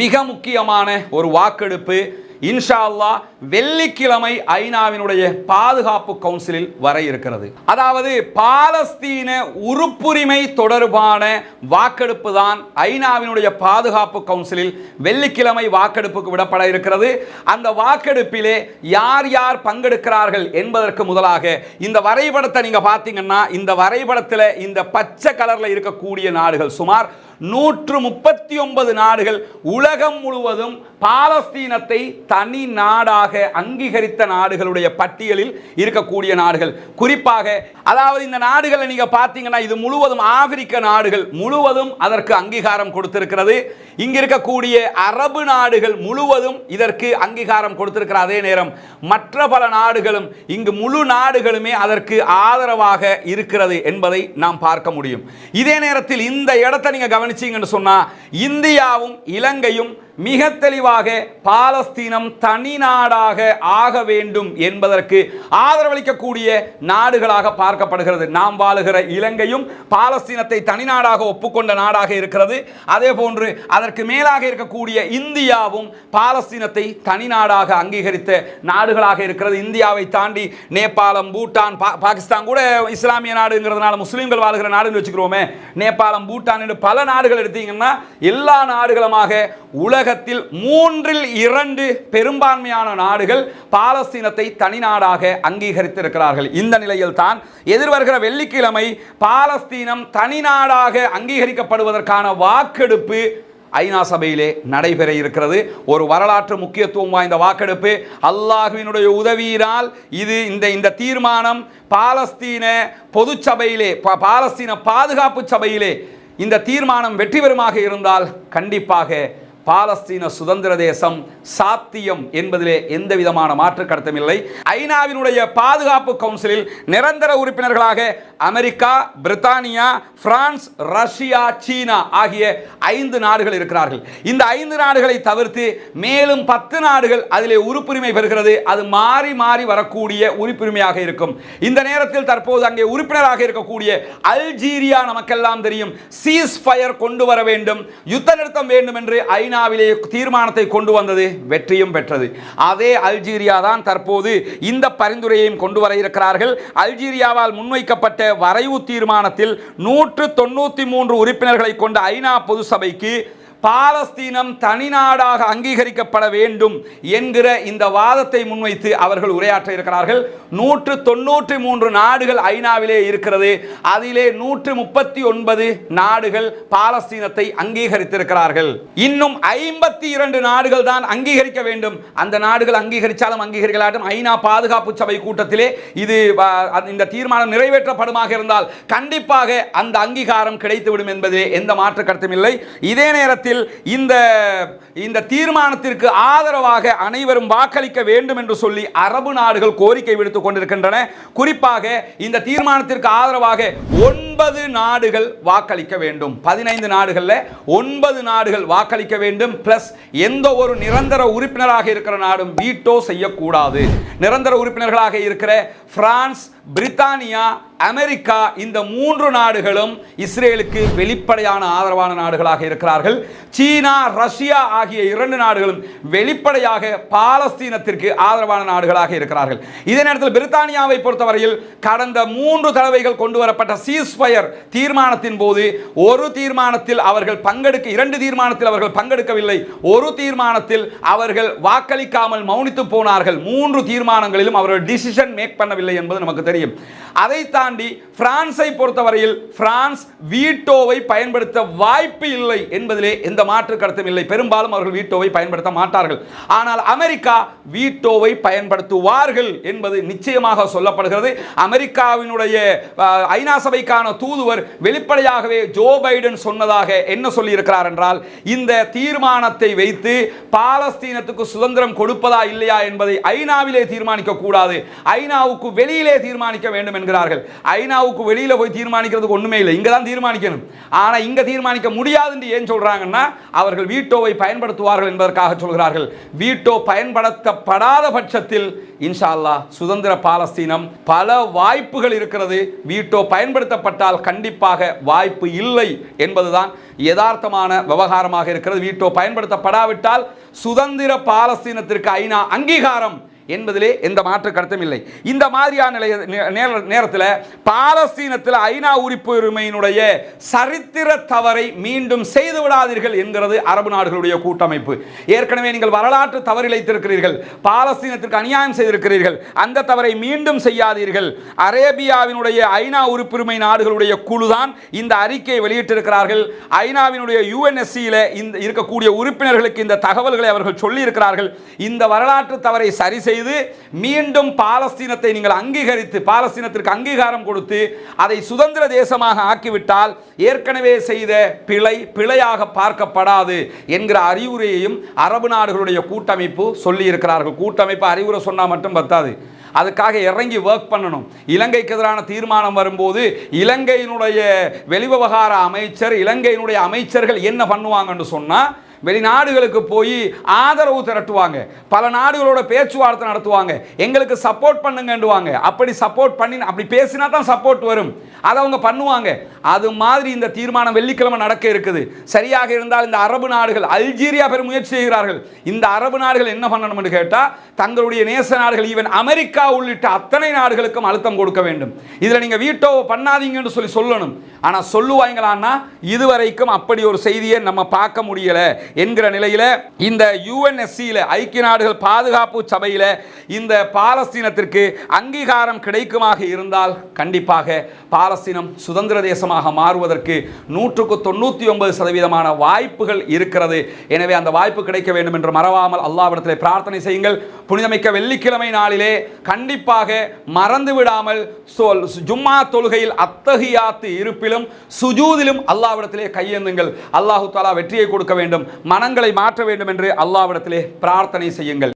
மிக முக்கியமான ஒரு வாக்கெடுப்பு இன்ஷா அல்லாஹ் வெள்ளிக்கிழமை ஐநாவினுடைய பாதுகாப்பு கவுன்சிலில் வர இருக்கிறது. அதாவது பாலஸ்தீன உறுப்புரிமை தொடர்பான வாக்கெடுப்பு தான் ஐநாவினுடைய பாதுகாப்பு கவுன்சிலில் வெள்ளிக்கிழமை வாக்கெடுப்புக்கு விடப்பட இருக்கிறது. அந்த வாக்கெடுப்பிலே யார் யார் பங்கெடுக்கிறார்கள் என்பதற்கு முதலாக இந்த வரைபடத்தை நீங்க பார்த்தீங்கன்னா இந்த வரைபடத்தில் இந்த பச்சை கலர்ல இருக்கக்கூடிய நாடுகள் சுமார் நூற்று முப்பத்தி ஒன்பது நாடுகள் உலகம் முழுவதும் பாலஸ்தீனத்தை தனி நாடாக அங்கீகரித்த நாடுகளுடைய பட்டியலில் இருக்கக்கூடிய நாடுகள். குறிப்பாக அதாவது இந்த நாடுகளை நீங்க பார்த்தீங்கன்னா இது முழுவதும் ஆப்பிரிக்க நாடுகள் முழுவதும் அதற்கு அங்கீகாரம் கொடுத்திருக்கிறது. இங்க இருக்கக்கூடிய அரபு நாடுகள் முழுவதும் இதற்கு அங்கீகாரம் கொடுத்திருக்கிற அதே நேரம். மற்ற பல நாடுகளும் இங்கு முழு நாடுகளுமே அதற்கு ஆதரவாக இருக்கிறது என்பதை நாம் பார்க்க முடியும். இதே நேரத்தில் இந்த இடத்தை நீங்க கவனிச்சிங்கன்னு சொன்னா இந்தியாவும் இலங்கையும் மிக தெளிவாக பாலஸ்தீனம் தனி நாடாக ஆக வேண்டும் என்பதற்கு ஆதரவளிக்கக்கூடிய நாடுகளாக பார்க்கப்படுகிறது. நாம் வாழுகிற இலங்கையும் பாலஸ்தீனத்தை தனி நாடாக ஒப்புக்கொண்ட நாடாக இருக்கிறது. அதே போன்று அதற்கு மேலாக இருக்கக்கூடிய இந்தியாவும் பாலஸ்தீனத்தை தனி நாடாக அங்கீகரித்த நாடுகளாக இருக்கிறது. இந்தியாவை தாண்டி நேபாளம் பூட்டான் பா- பாகிஸ்தான் கூட இஸ்லாமிய நாடுங்கிறதுனால முஸ்லீம்கள் வாழ்கிற நாடுன்னு வச்சுக்கிறோமே. நேபாளம் பூட்டான் என்று பல நாடுகள் எடுத்தீங்கன்னா எல்லா நாடுகளுமாக உலக உலகத்தில் மூன்றில் இரண்டு பெரும்பான்மையான நாடுகள் பாலஸ்தீனத்தை தனி நாடாக அங்கீகரித்திருக்கிறார்கள். இந்த நிலையில் தான் எதிர்வருகிற வெள்ளிக்கிழமை பாலஸ்தீனம் தனி நாடாக அங்கீகரிக்கப்படுவதற்கான வாக்கெடுப்பு ஐநா சபையிலே நடைபெற இருக்கிறது. ஒரு வரலாற்று முக்கியத்துவம் வாய்ந்த வாக்கெடுப்பு. அல்லாஹுவினுடைய உதவியினால் இது இந்த இந்த தீர்மானம் பாலஸ்தீன பொதுச்சபையிலே பா- பாலஸ்தீன பாதுகாப்பு சபையிலே இந்த தீர்மானம் வெற்றி பெறுமாக இருந்தால் கண்டிப்பாக பாலஸ்தீன சுதந்திர தேசம் சாத்தியம் என்பதிலே எந்த விதமான மாற்று கடத்தும் இல்லை. ஐநாவினுடைய பாதுகாப்பு கவுன்சிலில் நிரந்தர உறுப்பினர்களாக அமெரிக்கா பிரித்தானியா பிரான்ஸ் ரஷ்யா சீனா ஆகிய ஐந்து நாடுகள் இருக்கிறார்கள். இந்த ஐந்து நாடுகளை தவிர்த்து மேலும் பத்து நாடுகள் அதிலே உறுப்புரிமை பெறுகிறது. அது மாறி மாறி வரக்கூடிய உறுப்புரிமையாக இருக்கும். இந்த நேரத்தில் தற்போது அங்கே உறுப்பினராக இருக்கக்கூடிய அல்ஜீரியா நமக்கெல்லாம் தெரியும். சீஸ் ஃபயர் கொண்டு வர வேண்டும். யுத்த நிறுத்தம் வேண்டும் என்று ஐநாவிலே தீர்மானத்தை கொண்டு வந்தது வெற்றியும் பெற்றது. அதே அல்ஜீரியா தான் தற்போது இந்த பரிந்துரையையும் கொண்டு வர இருக்கிறார்கள். அல்ஜீரியாவால் முன்வைக்கப்பட்ட வரைவு தீர்மானத்தில் நூற்று தொண்ணூற்றி மூன்று உறுப்பினர்களை கொண்ட ஐநா பொது சபைக்கு பாலஸ்தீனம் தனிநாடாக அங்கீகரிக்கப்பட வேண்டும் என்கிற இந்த வாதத்தை முன்வைத்து அவர்கள் உரையாற்ற இருக்கிறார்கள். நூற்று தொண்ணூற்றி மூன்று நாடுகள் ஐநாவிலே இருக்கிறது. அதிலே நூற்று முப்பத்தி ஒன்பது நாடுகள் பாலஸ்தீனத்தை அங்கீகரித்திருக்கிறார்கள். இன்னும் ஐம்பத்தி இரண்டு நாடுகள் தான் அங்கீகரிக்க வேண்டும். அந்த நாடுகள் அங்கீகரித்தாலும் அங்கீகரிக்கலாட்டும். ஐநா பாதுகாப்பு சபை கூட்டத்திலே இது இந்த தீர்மானம் நிறைவேற்றப்படுமாக இருந்தால் கண்டிப்பாக அந்த அங்கீகாரம் கிடைத்துவிடும் என்பதிலே எந்த மாற்று கருத்தும் இல்லை. இதே நேரத்தில் இந்த இந்த தீர்மானத்திற்கு ஆதரவாக அனைவரும் வாக்களிக்க வேண்டும் என்று சொல்லி அரபு நாடுகள் கோரிக்கை விடுத்துக் கொண்டிருக்கின்றன. குறிப்பாக இந்த தீர்மானத்திற்கு ஆதரவாக ஒன்பது நாடுகள் வாக்களிக்க வேண்டும். பதினைந்து நாடுகளில் ஒன்பது நாடுகள் வாக்களிக்க வேண்டும். பிளஸ் எந்த ஒரு நிரந்தர உறுப்பினராக இருக்கிற நாடும் வீட்டோ செய்யக்கூடாது. நிரந்தர உறுப்பினர்களாக இருக்கிற பிரான்ஸ் பிரித்தானியா அமெரிக்கா இந்த மூன்று நாடுகளும் இஸ்ரேலுக்கு வெளிப்படையான ஆதரவான நாடுகளாக இருக்கிறார்கள். சீனா ரஷ்யா ஆகிய இரண்டு நாடுகளும் வெளிப்படையாக பாலஸ்தீனத்திற்கு ஆதரவான நாடுகளாக இருக்கிறார்கள். இதே நேரத்தில் பிரித்தானியாவை பொறுத்தவரையில் கடந்த மூன்று தடவைகள் கொண்டு வரப்பட்ட சீஸ்பயர் தீர்மானத்தின் போது ஒரு தீர்மானத்தில் அவர்கள் பங்கெடுக்க இரண்டு தீர்மானத்தில் அவர்கள் பங்கெடுக்கவில்லை. ஒரு தீர்மானத்தில் அவர்கள் வாக்களிக்காமல் மௌனித்து போனார்கள். மூன்று தீர்மானங்களிலும் அவர்கள் டிசிஷன் மேக் பண்ணவில்லை என்பது நமக்கு தெரியும். அதைத்தான் தாண்டி பிரான்ஸை பொறுத்தவரையில் பிரான்ஸ் வீட்டோவை பயன்படுத்த வாய்ப்பு இல்லை என்பதிலே எந்த மாற்று கருத்தும் இல்லை. பெரும்பாலும் அவர்கள் வீட்டோவை பயன்படுத்த மாட்டார்கள். ஆனால் அமெரிக்கா வீட்டோவை பயன்படுத்துவார்கள் என்பது நிச்சயமாக சொல்லப்படுகிறது. அமெரிக்காவினுடைய ஐநா சபைக்கான தூதுவர் வெளிப்படையாகவே ஜோ பைடன் சொன்னதாக என்ன சொல்லியிருக்கிறார் என்றால் இந்த தீர்மானத்தை வைத்து பாலஸ்தீனத்துக்கு சுதந்திரம் கொடுப்பதா இல்லையா என்பதை ஐநாவிலே தீர்மானிக்க கூடாது. ஐநாவுக்கு வெளியிலே தீர்மானிக்க வேண்டும் என்கிறார்கள். ஐநாவுக்கு வெளியில் போய் தீர்மானிக்கிறதுக்கு ஒன்றுமே இல்லை. இங்கே தான் தீர்மானிக்கணும். ஆனால் இங்கே தீர்மானிக்க முடியாதுன்னு ஏன் சொல்கிறாங்கன்னா அவர்கள் வீட்டோவை பயன்படுத்துவார்கள் என்பதற்காக சொல்கிறார்கள். வீட்டோ பயன்படுத்தப்படாத பட்சத்தில் இன்ஷா அல்லாஹ் சுதந்திர பாலஸ்தீனம் பல வாய்ப்புகள் இருக்கிறது. வீட்டோ பயன்படுத்தப்பட்டால் கண்டிப்பாக வாய்ப்பு இல்லை என்பதுதான் யதார்த்தமான விவகாரமாக இருக்கிறது. வீட்டோ பயன்படுத்தப்படாவிட்டால் சுதந்திர பாலஸ்தீனத்திற்கு ஐநா அங்கீகாரம் என்பதிலே எந்த மாற்று கருத்தும் இல்லை. இந்த மாதிரியான நிலைய நேர- நேரத்தில் பாலஸ்தீனத்தில் ஐநா உரிப்புரிமையினுடைய சரித்திர தவறை மீண்டும் செய்து விடாதீர்கள் என்கிறது அரபு நாடுகளுடைய கூட்டமைப்பு. ஏற்கனவே நீங்கள் வரலாற்று தவறிழைத்திருக்கிறீர்கள் பாலஸ்தீனத்திற்கு அநியாயம் செய்திருக்கிறீர்கள். அந்த தவறை மீண்டும் செய்யாதீர்கள். அரேபியாவினுடைய ஐநா உறுப்புரிமை நாடுகளுடைய குழுதான் இந்த அறிக்கையை வெளியிட்டிருக்கிறார்கள். ஐநாவினுடைய யுஎன்எஸ்சியில் இந்த இருக்கக்கூடிய உறுப்பினர்களுக்கு இந்த தகவல்களை அவர்கள் சொல்லியிருக்கிறார்கள். இந்த வரலாற்று தவறை சரி செய்ய செய்து மீண்டும் பாலஸ்தீனத்தை நீங்கள் அங்கீகரித்து பாலஸ்தீனத்திற்கு அங்கீகாரம் கொடுத்து அதை சுதந்திர தேசமாக ஆக்கிவிட்டால் ஏற்கனவே செய்த பிழை பிழையாக பார்க்கப்படாது என்கிற அறிவுரையையும் அரபு நாடுகளுடைய கூட்டமைப்பு சொல்லியிருக்கிறார்கள். கூட்டமைப்பு அறிவுரை சொன்னால் மட்டும் பத்தாது. அதுக்காக இறங்கி ஒர்க் பண்ணணும். இலங்கைக்கு எதிரான தீர்மானம் வரும்போது இலங்கையினுடைய வெளிவிவகார அமைச்சர் இலங்கையினுடைய அமைச்சர்கள் என்ன பண்ணுவாங்கன்னு சொன்னால் வெளிநாடுகளுக்கு போய் ஆதரவு திரட்டுவாங்க. பல நாடுகளோட பேச்சுவார்த்தை நடத்துவாங்க. எங்களுக்கு சப்போர்ட் பண்ணுங்கன்னுவாங்க. அப்படி சப்போர்ட் பண்ணி அப்படி பேசினா தான் சப்போர்ட் வரும். அதை அவங்க பண்ணுவாங்க. அது மாதிரி இந்த தீர்மானம் வெள்ளிக்கிழமை நடக்க இருக்குது. சரியாக இருந்தால் இந்த அரபு நாடுகள் அல்ஜீரியா பெரும் முயற்சி செய்கிறார்கள். இந்த அரபு நாடுகள் என்ன பண்ணணும்னு கேட்டால் தங்களுடைய நேச நாடுகள் ஈவன் அமெரிக்கா உள்ளிட்ட அத்தனை நாடுகளுக்கும் அழுத்தம் கொடுக்க வேண்டும். இதில் நீங்கள் வீட்டோ பண்ணாதீங்கன்னு சொல்லி சொல்லணும். ஆனால் சொல்லுவாங்களான்னா இதுவரைக்கும் அப்படி ஒரு செய்தியை நம்ம பார்க்க முடியலை என்கிற நிலையில் இந்த யுஎன்எஸ்சியில் ஐக்கிய நாடுகள் பாதுகாப்பு சபையில் இந்த பாலஸ்தீனத்திற்கு அங்கீகாரம் கிடைக்குமாக இருந்தால் கண்டிப்பாக பாலஸ்தீனம் சுதந்திர தேசமாக மாறுவதற்கு நூற்றுக்கு தொண்ணூற்றி ஒன்பது சதவீதமான வாய்ப்புகள் இருக்கிறது. எனவே அந்த வாய்ப்பு கிடைக்க வேண்டும் என்று மறவாமல் அல்லாவிடத்தில் பிரார்த்தனை செய்யுங்கள். புனிதமிக்க வெள்ளிக்கிழமை நாளிலே கண்டிப்பாக மறந்து விடாமல் சொல் ஜும்மா தொழுகையில் அத்தகையாத்து இருப்பிலும் சுஜூதிலும் அல்லாவிடத்திலே கையேந்துங்கள். அல்லாஹு தாலா வெற்றியை கொடுக்க வேண்டும் மனங்களை மாற்ற வேண்டும் என்று அல்லாவிடத்திலே பிரார்த்தனை செய்யுங்கள்.